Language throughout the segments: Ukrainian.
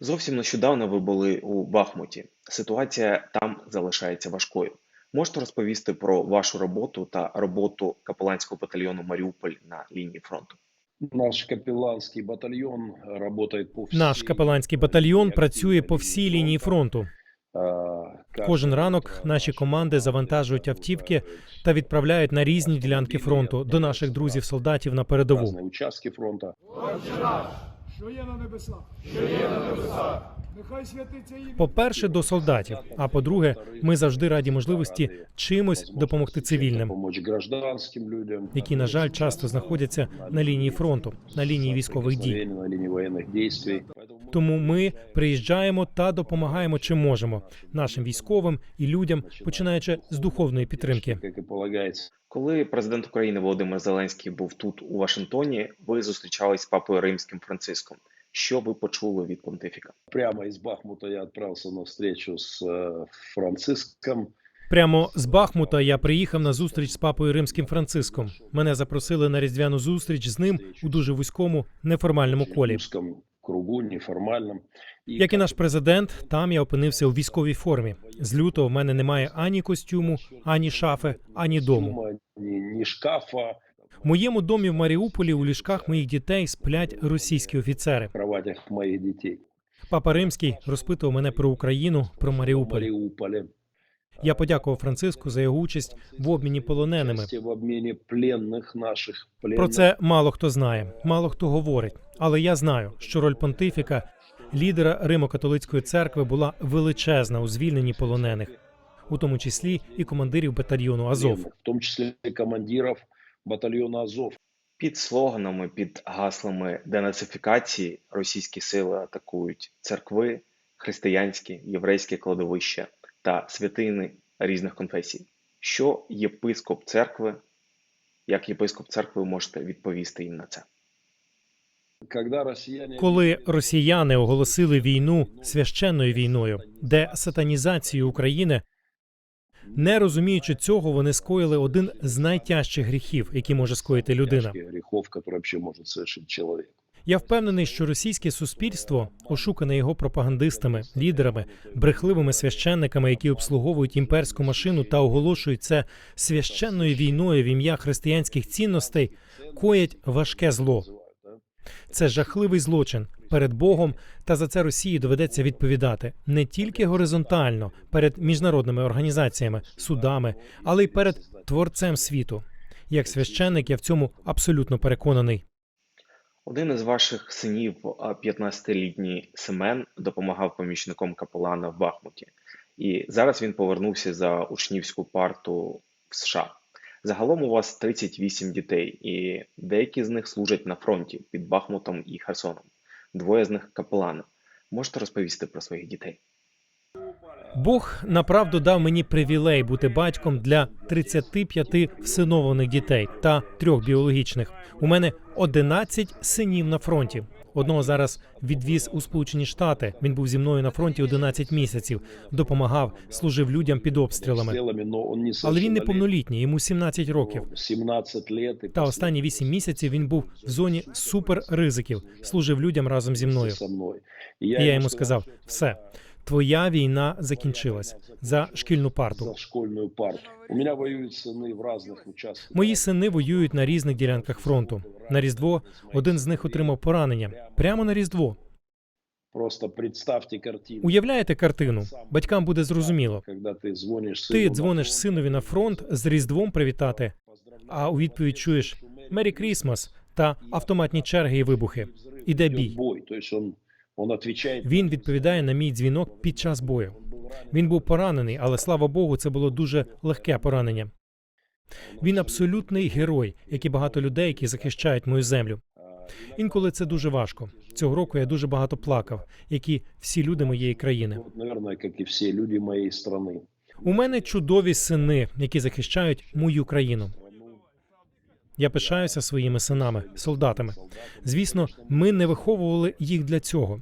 Зовсім нещодавно ви були у Бахмуті. Ситуація там залишається важкою. Можете розповісти про вашу роботу та роботу капеланського батальйону Маріуполь на лінії фронту? Наш капелланский батальон работает по всей Наш капеланський батальйон працює по всій лінії фронту. Кожен ранок наші команди завантажують автівки та відправляють на різні ділянки фронту до наших друзів-солдатів на передову. участки фронта. Що є на небесах? Що є на небесах? Нехай святиться ім'я. По-перше, до солдатів. А по-друге, ми завжди раді можливості чимось допомогти цивільним, Помочь гражданским людям. які, на жаль, часто знаходяться на лінії фронту, на лінії військових дій. На линии военных действий. Тому ми приїжджаємо та допомагаємо чим можемо нашим військовим і людям, починаючи з духовної підтримки. Коли президент України Володимир Зеленський був тут у Вашингтоні, ви зустрічались з папою Римським Франциском. Що ви почули від понтифіка? Прямо из Бахмута я отправился на встречу с э, Франциском. Прямо з Бахмута я приїхав на зустріч з папою римським Франциском. Мене запросили на різдвяну зустріч з ним у дуже вузькому неформальному колі. Кругу, неформальном. И Як і наш президент, там я опинився у військовій формі. З лютого в мене немає ані костюму, ані шафи, ані дому. ни шкафа, В моєму домі в Маріуполі у ліжках моїх дітей сплять російські офіцери. кроватях моих детей. Папа Римський розпитував мене про Україну, про Маріуполь. Мариуполе. Я подякував Франциску за його участь в обміні полоненими. Участие в обмене пленных наших пленных. Про це мало хто знає, мало хто говорить. Але я знаю, що роль понтифіка, лідера Римо-католицької церкви, була величезна у звільненні полонених, у тому числі і командирів батальйону Азов. пленных, в том числе и командиров батальона Азов. Під слоганами, під гаслами денацифікації російські сили атакують церкви, християнські, єврейські кладовища та святини різних конфесій. Що єпископ церкви, як єпископ церкви, ви можете відповісти їм на це? Когда россияне Коли росіяни оголосили війну священною війною, де сатанізацію України, не розуміючи цього, вони скоїли один з найтяжчих гріхів, які може скоїти людина. которые вообще может совершить человек. Я впевнений, що російське суспільство, ошукане його пропагандистами, лідерами, брехливими священниками, які обслуговують імперську машину та оголошують це священною війною в ім'я християнських цінностей, коять важке зло. Це жахливий злочин перед Богом, та за це Росії доведеться відповідати не тільки горизонтально перед міжнародними організаціями, судами, але й перед творцем світу. Як священник, я в цьому абсолютно переконаний. Один із ваших синів, а 15-літній Семен, допомагав помічником капелана в Бахмуті, і зараз він повернувся за учнівську парту в США. Загалом у вас 38 дітей, і деякі з них служать на фронті під Бахмутом і Херсоном. Двоє з них капелани. Можете розповісти про своїх дітей? Бог направду дав мені привілей бути батьком для 35 всиновлених дітей та трьох біологічних. У мене 11 синів на фронті. Одного зараз відвіз у Сполучені Штати. Він був зі мною на фронті 11 місяців, допомагав, служив людям під обстрілами. Але він неповнолітній, йому 17 років. 17 лет. Та останні 8 місяців він був в зоні супер ризиків, служив людям разом зі мною. І я йому сказав: все, твоя війна закінчилась за шкільну парту. за школьную парту. У меня воюют сыны в разных участках. Мої сини воюють на різних ділянках фронту. На Різдво один з них отримав поранення прямо на Різдво. Просто представьте картину. Уявляєте картину? Батькам буде зрозуміло. Когда ты звонишь сыну Ти на дзвониш фронт, синові на фронт з Різдвом привітати, а у відповідь чуєш Мері Крісмас та автоматні черги і вибухи. Іде идет бій. бой. То есть он, он отвечает. він відповідає на мій дзвінок під час бою. Він був поранений, але слава Богу, це було дуже легке поранення. Він абсолютний герой, як і багато людей, які захищають мою землю. Інколи це дуже важко. Цього року я дуже багато плакав, як і всі люди моєї країни. Наверное, как и люди моей страны. У мене чудові сини, які захищають мою країну. Я пишаюся своїми синами, солдатами. Звісно, ми не виховували їх для цього.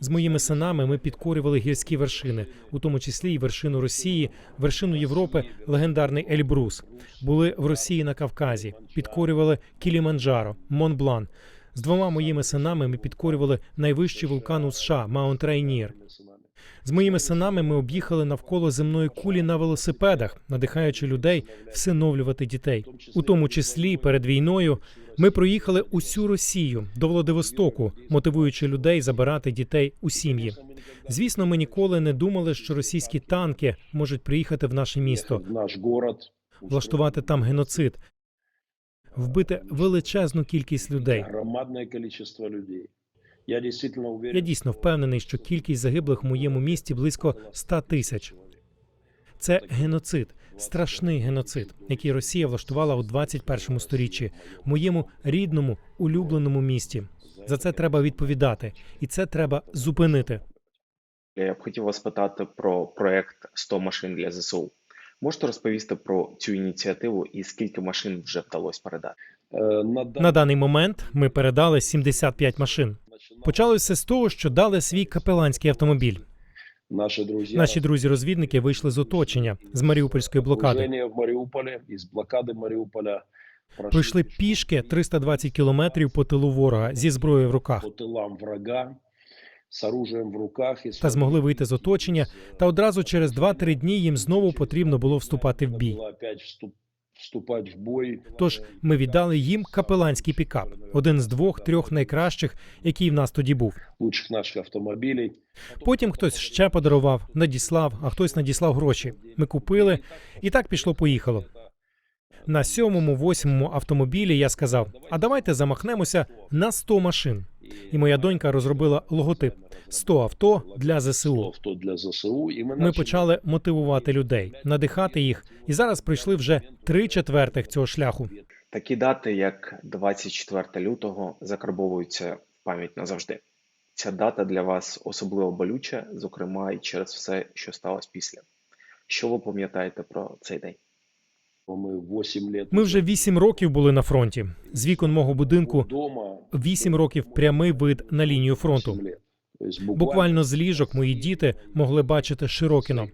З моїми синами ми підкорювали гірські вершини, у тому числі і вершину Росії, вершину Європи, легендарний Ельбрус. Були в Росії на Кавказі, підкорювали Кіліманджаро, Монблан, З двома моїми синами ми підкорювали найвищий вулкан у США Маунт Рейнір. З моїми синами ми об'їхали навколо земної кулі на велосипедах, надихаючи людей всиновлювати дітей. У тому числі перед війною ми проїхали усю Росію до Владивостоку, мотивуючи людей забирати дітей у сім'ї. Звісно, ми ніколи не думали, що російські танки можуть приїхати в наше місто, наш город. влаштувати там геноцид, вбити величезну кількість людей. Громадное количество людей. Я дійсно впевнений, що кількість загиблих в моєму місті близько 100 тисяч. Це геноцид, страшний геноцид, який Росія влаштувала у 21 сторіччі, в моєму рідному улюбленому місті. За це треба відповідати, і це треба зупинити. Я б хотів вас питати про проект 100 машин для ЗСУ. Можете розповісти про цю ініціативу і скільки машин вже вдалося передати? На дан- На даний момент ми передали 75 машин. Почалося з того, що дали свій капеланський автомобіль. Наши друзья. Наші друзі-розвідники вийшли з оточення з Маріупольської блокади. В Мариуполе, из блокады Мариуполя. прошли Пройшли пішки 320 кілометрів по тилу ворога зі зброєю в руках по тылам врага с оружием в руках. И та змогли вийти з оточення. Та одразу через 2-3 дні їм знову потрібно було вступати в бій. Было опять вступ- вступать в бой. Тож ми віддали їм капеланський пікап, один з двох-трьох найкращих, який в нас тоді був. лучших наших автомобилей. Потім хтось ще подарував, надіслав, а хтось надіслав гроші. Ми купили, і так пішло-поїхало. На сьомому, восьмому автомобілі я сказав: а давайте замахнемося на 100 машин. І моя донька розробила логотип 100 авто для ЗСУ. Авто для ЗСУ. Мы, Ми почали мотивувати людей, надихати їх, і зараз прийшли вже три четвертих цього шляху. Такі дати, як 24 лютого, закарбовуються в пам'ять назавжди. Ця дата для вас особливо болюча, зокрема і через все, що сталося після. Що ви пам'ятаєте про цей день? Мы 8 лет Ми вже вісім років були на фронті. З вікон мого будинку вісім років прямий вид на лінію фронту. 8 лет. То есть буквально, з ліжок мої діти могли бачити Широкіно.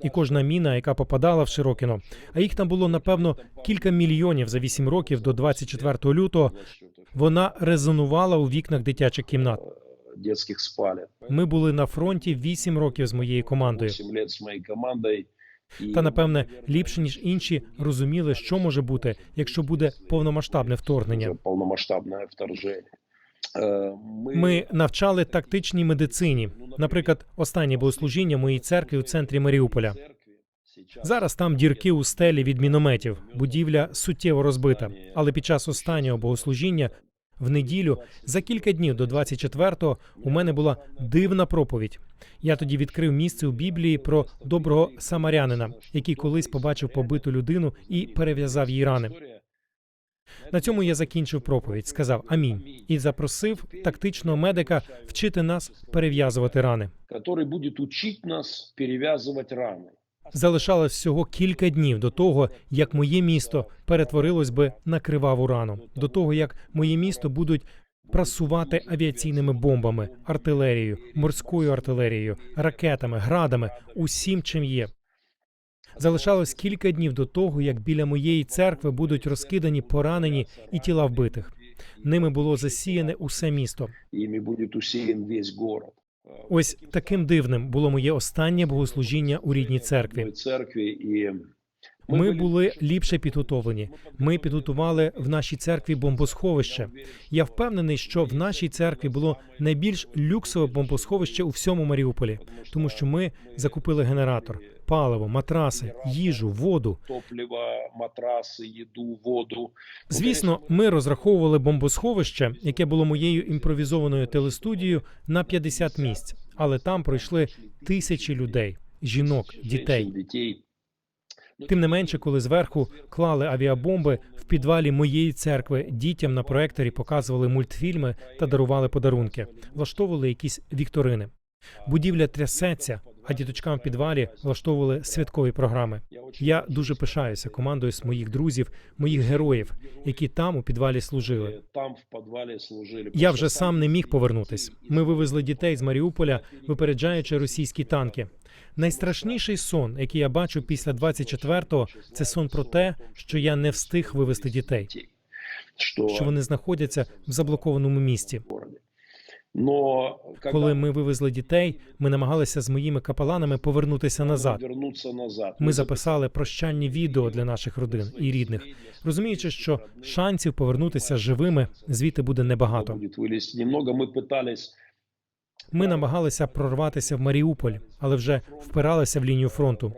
І кожна міна, яка попадала в Широкіно, а їх там було напевно кілька мільйонів за вісім років до 24 лютого. Вона резонувала у вікнах дитячих кімнат. спален. Ми були на фронті вісім років з моєю командою. 8 лет с моей командой. И, Та напевне ліпше ніж інші розуміли, що може бути, якщо буде повномасштабне вторгнення. вторжение. Э, Мы, Ми навчали тактичній медицині. Наприклад, останнє богослужіння моїй церкві у центрі Маріуполя. Зараз там дірки у стелі від мінометів. Будівля суттєво розбита. Але під час останнього богослужіння в неділю за кілька днів до 24-го у мене була дивна проповідь. Я тоді відкрив місце у Біблії про доброго самарянина, який колись побачив побиту людину і перев'язав їй рани. На цьому я закінчив проповідь, сказав амінь і запросив тактичного медика вчити нас перев'язувати рани. который будет учить нас перевязывать раны. Залишалось всього кілька днів до того, як моє місто перетворилось би на криваву рану, до того як моє місто будуть прасувати авіаційними бомбами, артилерією, морською артилерією, ракетами, градами, усім, чим є. Залишалось кілька днів до того, як біля моєї церкви будуть розкидані поранені і тіла вбитих. Ними було засіяне усе місто. Ими будет усеян весь город. Ось таким дивним було моє останнє богослужіння у рідній церкві. церкві. И Ми були ліпше підготовлені. Ми підготували в нашій церкві бомбосховище. Я впевнений, що в нашій церкві було найбільш люксове бомбосховище у всьому Маріуполі, тому що ми закупили генератор, паливо, матраси, їжу, воду. топливо, матрасы, еду, воду. Звісно, ми розраховували бомбосховище, яке було моєю імпровізованою телестудією на 50 місць, але там пройшли тисячі людей, жінок, дітей. Тим не менше, коли зверху клали авіабомби в підвалі моєї церкви, дітям на проекторі показували мультфільми та дарували подарунки, влаштовували якісь вікторини. Будівля трясеться, а діточкам в підвалі влаштовували святкові програми. Я дуже пишаюся командою з моїх друзів, моїх героїв, які там у підвалі служили. Там в подвале служили. Я вже сам не міг повернутись. Ми вивезли дітей з Маріуполя, випереджаючи російські танки. Найстрашніший сон, який я бачу після 24-го, це сон про те, що я не встиг вивезти дітей. что, що вони знаходяться в заблокованому місті. в городе. Но когда Коли ми вивезли дітей, ми намагалися з моїми капеланами повернутися назад. вернуться назад, Ми записали прощальні відео для наших родин і рідних, розуміючи, що шансів повернутися живими звідти буде небагато. будет вылезть немного. Мы пытались Ми намагалися прорватися в Маріуполь, але вже впиралися в лінію фронту.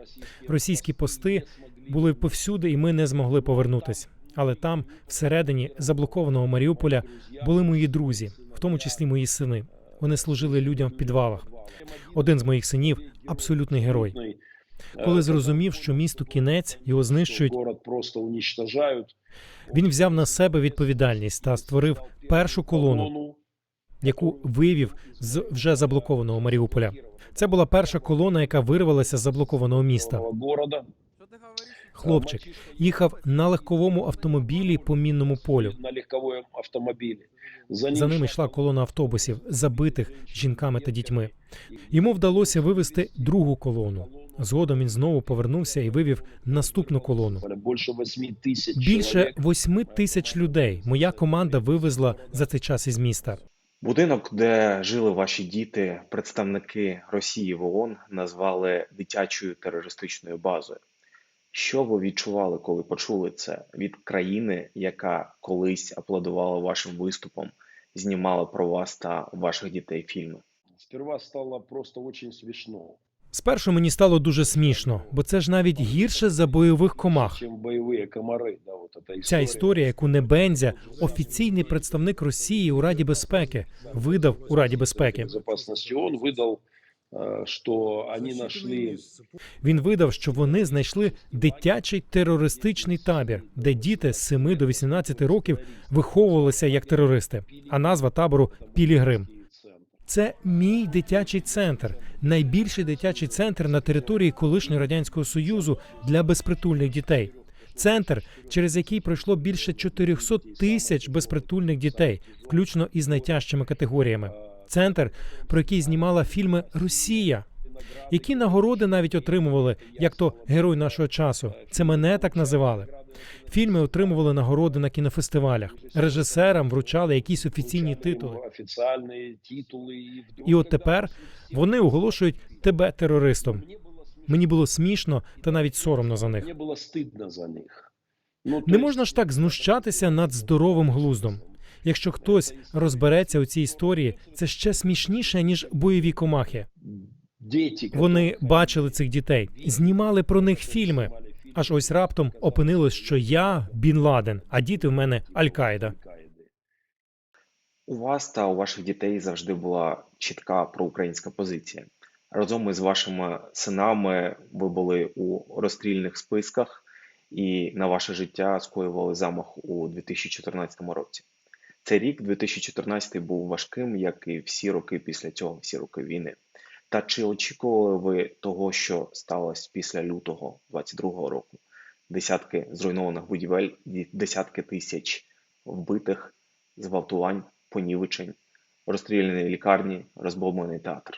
Російські пости були повсюди, і ми не змогли повернутись. Але там, всередині заблокованого Маріуполя, були мої друзі, в тому числі мої сини. Вони служили людям в підвалах. Один з моїх синів абсолютний герой. Коли зрозумів, що місту кінець його знищують, просто уничтожают. він взяв на себе відповідальність та створив першу колону. Яку вивів з вже заблокованого Маріуполя. Це була перша колона, яка вирвалася з заблокованого міста. Хлопчик їхав на легковому автомобілі по мінному полю. на легковом автомобиле. За ними йшла колона автобусів, забитих жінками та дітьми. Йому вдалося вивести другу колону. Згодом він знову повернувся і вивів наступну колону. больше 8 тысяч Більше восьми тисяч людей моя команда вивезла за цей час із міста. Будинок, де жили ваші діти, представники Росії в ООН назвали дитячою терористичною базою. Що ви відчували, коли почули це від країни, яка колись аплодувала вашим виступом, знімала про вас та ваших дітей фільми? Сперва стало просто очень смешно, Спершу мені стало дуже смішно, бо це ж навіть гірше за бойових комах. чем боевые комары. Да, вот эта Ця история. історія, яку Небензя, офіційний представник Росії у Раді безпеки, видав у Раді безпеки. безопасности он выдал, э, что они нашли Він видав, що вони знайшли дитячий терористичний табір, де діти з 7 до 18 років виховувалися як терористи. А назва табору Пілігрим. Це мій дитячий центр, найбільший дитячий центр на території колишнього радянського союзу для безпритульних дітей. Центр, через який пройшло більше 400 тисяч безпритульних дітей, включно із найтяжчими категоріями. Центр, про який знімала фільми Росія. Які нагороди навіть отримували, як то герой нашого часу. Це мене так називали. Фільми отримували нагороди на кінофестивалях. Режисерам вручали якісь офіційні титули. Официальные титулы. И, вдруг І от тепер вони оголошують тебе терористом. Мені було смішно та навіть соромно за них. мне было стыдно за них. Ну, то Не есть можна ж так знущатися над здоровим глуздом. Якщо хтось розбереться у цій історії, це ще смішніше ніж бойові комахи. дети, Вони бачили цих дітей, знімали про них фільми. Аж ось раптом опинилось, що я Бін Ладен, а діти в мене Аль-Каїда. У вас та у ваших дітей завжди була чітка проукраїнська позиція. Разом із вашими синами ви були у розстрільних списках і на ваше життя скоювали замах у 2014 році. Цей рік, 2014, був важким, як і всі роки після цього, всі роки війни. Та чи очікували ви того, що сталося після лютого 22 року? Десятки зруйнованих будівель, ді- десятки тисяч вбитих, зґвалтувань, понівечень, розстріляні лікарні, розбомблений театр.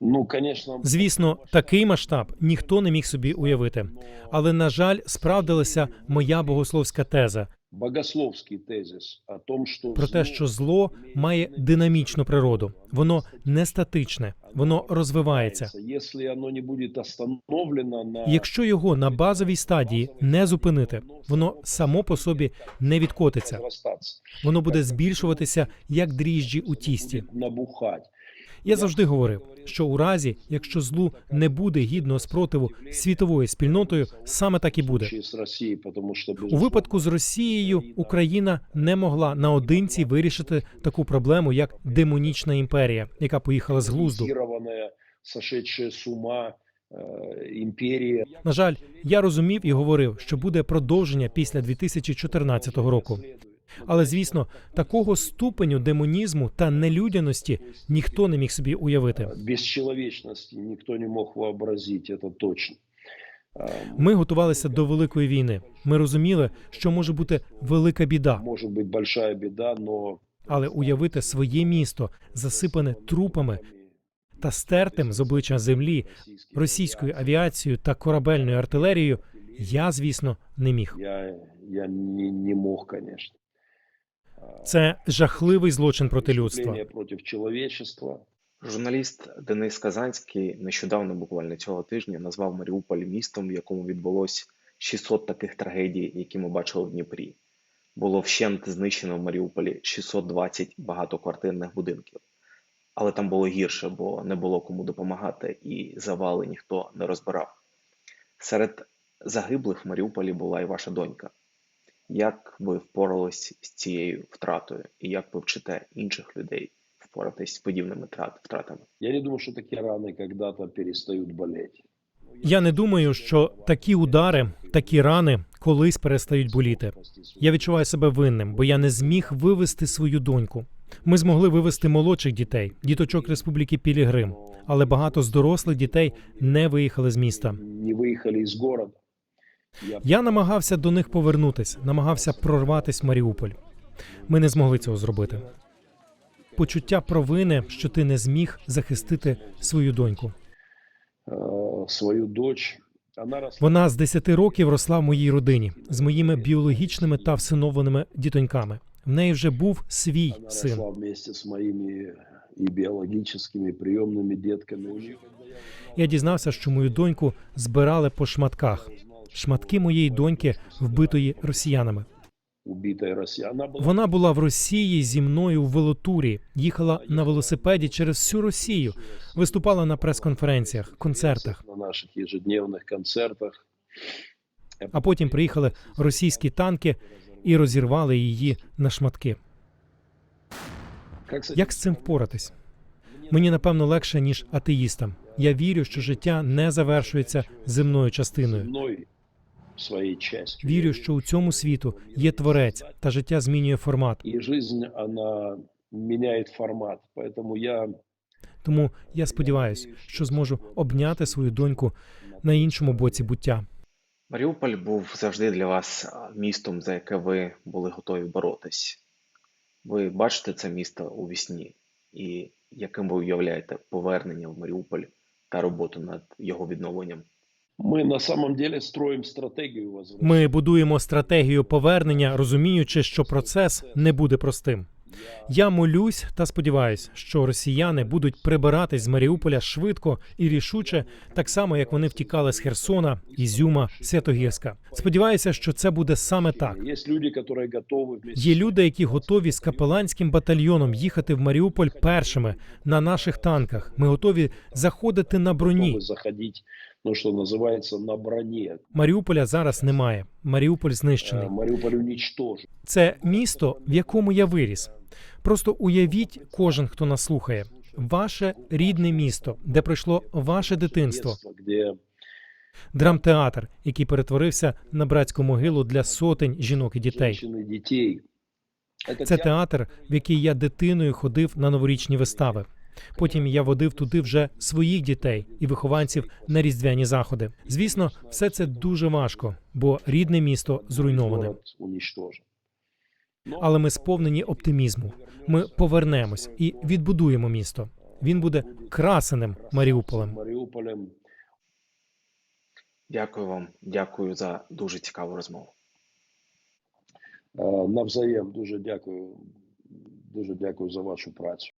Ну, конечно, Звісно, такий масштаб ніхто не міг собі уявити. Але на жаль, справдилася моя богословська теза богословский тезис о том, что про те, що зло має динамічну природу, воно не статичне, воно розвивається. Якщо його на базовій стадії не зупинити, воно само по собі не відкотиться. Воно буде збільшуватися як дріжджі у тісті. набухать. Я завжди говорив, що у разі, якщо злу не буде гідного спротиву світовою спільнотою, саме так і буде. У випадку з Росією Україна не могла наодинці вирішити таку проблему, як демонічна імперія, яка поїхала з глузду. сошедшая с ума э. На жаль, я розумів і говорив, що буде продовження після 2014 року. Але звісно, такого ступеню демонізму та нелюдяності ніхто не міг собі уявити. Бесчеловечности никто не мог вообразить, это точно. Ми готувалися до великої війни. Ми розуміли, що може бути велика біда, Может быть большая беда, но але уявити своє місто засипане трупами та стертим з обличчя землі російською авіацією та корабельною артилерією я, звісно, не міг. я, я не, не мог, конечно. Це жахливий злочин проти людства. Преступление против человечества. Журналіст Денис Казанський нещодавно, буквально цього тижня, назвав Маріуполь містом, в якому відбулось 600 таких трагедій, які ми бачили в Дніпрі. Було вщент знищено в Маріуполі 620 багатоквартирних будинків. Але там було гірше, бо не було кому допомагати, і завали ніхто не розбирав. Серед загиблих в Маріуполі була і ваша донька. Як ви впорались з цією втратою, і як ви вчите інших людей впоратись з подібними трат- втратами? Я не думаю, что такие раны когда-то перестают болеть. Я не думаю, що такі удари, такі рани колись перестають боліти. Я відчуваю себе винним, бо я не зміг вивести свою доньку. Ми змогли вивести молодших дітей, діточок Республіки Пілігрим, але багато з дорослих дітей не виїхали з міста. Не выехали из города. Я намагався до них повернутися, намагався прорватися в Маріуполь. Ми не змогли цього зробити. Почуття провини, що ти не зміг захистити свою доньку. э, свою. Она Вона з 10 років росла в моїй родині з моїми біологічними та всиновленими дітоньками. В неї вже був свій син. росла вместе с моими и биологическими, и приемными детками. У нее, Я дізнався, що мою доньку збирали по шматках Шматки моєї доньки вбитої росіянами. убитая Россия, она была Вона була в Росії зі мною в велотурі, їхала на велосипеді через всю Росію, виступала на прес-конференціях, концертах. на наших ежедневных концертах. А потім приїхали російські танки і розірвали її на шматки. Как с этим Як з цим впоратись? Мені напевно легше ніж атеїстам. Я вірю, що життя не завершується земною частиною. своей частью? Вірю, що у цьому світу є творець, та життя змінює формат. И жизнь, она меняет формат. Поэтому я Тому я сподіваюся, що зможу обняти свою доньку на іншому боці буття. Маріуполь був завжди для вас містом, за яке ви були готові боротись. Ви бачите це місто у вісні, і яким ви уявляєте повернення в Маріуполь та роботу над його відновленням? мы на самом деле строим стратегию возвращения. Ми будуємо стратегію повернення, розуміючи, що процес не буде простим. Я молюсь та сподіваюся, що росіяни будуть прибиратись з Маріуполя швидко і рішуче, так само як вони втікали з Херсона, Ізюма, Святогірська. Сподіваюся, що це буде саме так. Есть люди, которые готовы вместе Є люди, які готові з капеланським батальйоном їхати в Маріуполь першими на наших танках. Ми готові заходити на броні. готовы заходить, ну, что называется, на броне. Маріуполя зараз немає. Маріуполь Э, знищений. Мариуполь уничтожен. Це місто, в якому я виріс. Просто уявіть, кожен, хто нас слухає, ваше рідне місто, де пройшло ваше дитинство, Детство, где драмтеатр, який перетворився на братську могилу для сотень жінок і дітей. женщин и детей. Это Це театр, театр, в який я дитиною ходив на новорічні вистави. Потім я водив туди вже своїх дітей і вихованців на різдвяні заходи. Звісно, все це дуже важко, бо рідне місто зруйноване. Але ми сповнені оптимізму. Ми повернемось і відбудуємо місто. Він буде красеним Маріуполем. Мариуполем Дякую вам, дякую за дуже цікаву розмову. Е, Навзаєм дуже дякую. Дуже дякую за вашу працю.